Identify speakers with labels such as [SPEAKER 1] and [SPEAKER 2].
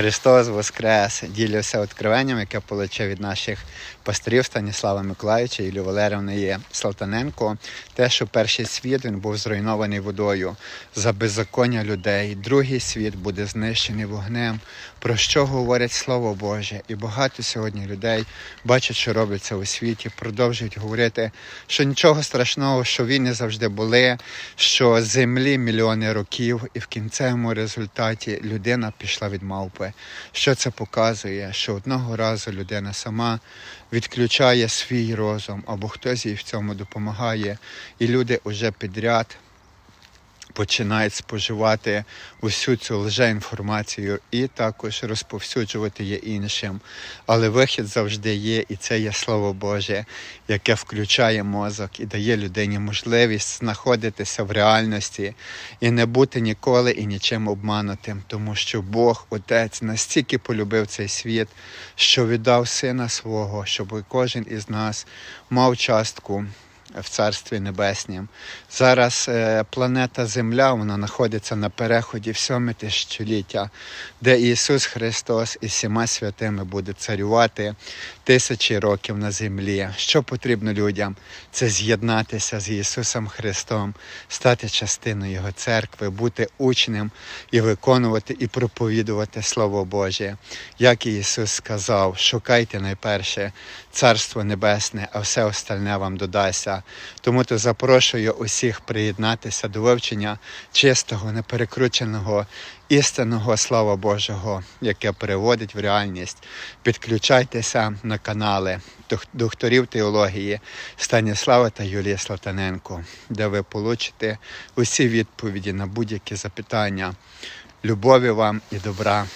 [SPEAKER 1] Христос Воскрес! Ділюся відкриванням, яке отримав від наших пасторів Станіслава Миколаївича і Валерівни Салтаненко. Те, що перший світ він був зруйнований водою за беззаконня людей. Другий світ буде знищений вогнем. Про що говорять Слово Боже? І багато сьогодні людей бачать, що робиться у світі, продовжують говорити, що нічого страшного, що війни завжди були, що землі мільйони років, і в кінцевому результаті людина пішла від мавпи. Що це показує? Що одного разу людина сама відключає свій розум, або хтось їй в цьому допомагає, і люди вже підряд починають споживати усю цю лжеінформацію і також розповсюджувати її іншим. Але вихід завжди є, і це є Слово Боже, яке включає мозок і дає людині можливість знаходитися в реальності і не бути ніколи і нічим обманутим, тому що Бог, Отець, настільки полюбив цей світ, що віддав сина свого, щоб кожен із нас мав частку в Царстві Небеснім. Зараз е, планета Земля вона знаходиться на переході в сьоме тисячоліття, де Ісус Христос із всіма святими буде царювати тисячі років на землі. Що потрібно людям? Це з'єднатися з Ісусом Христом, стати частиною Його церкви, бути учнем і виконувати і проповідувати Слово Боже. Як і Ісус сказав, шукайте найперше Царство Небесне, а все остальне вам додасться. Тому то запрошую усіх приєднатися до вивчення чистого, неперекрученого, істинного Слова Божого, яке переводить в реальність. Підключайтеся на канали докторів теології Станіслава та Юлії Славтаненко, де ви получите усі відповіді на будь-які запитання. Любові вам і добра.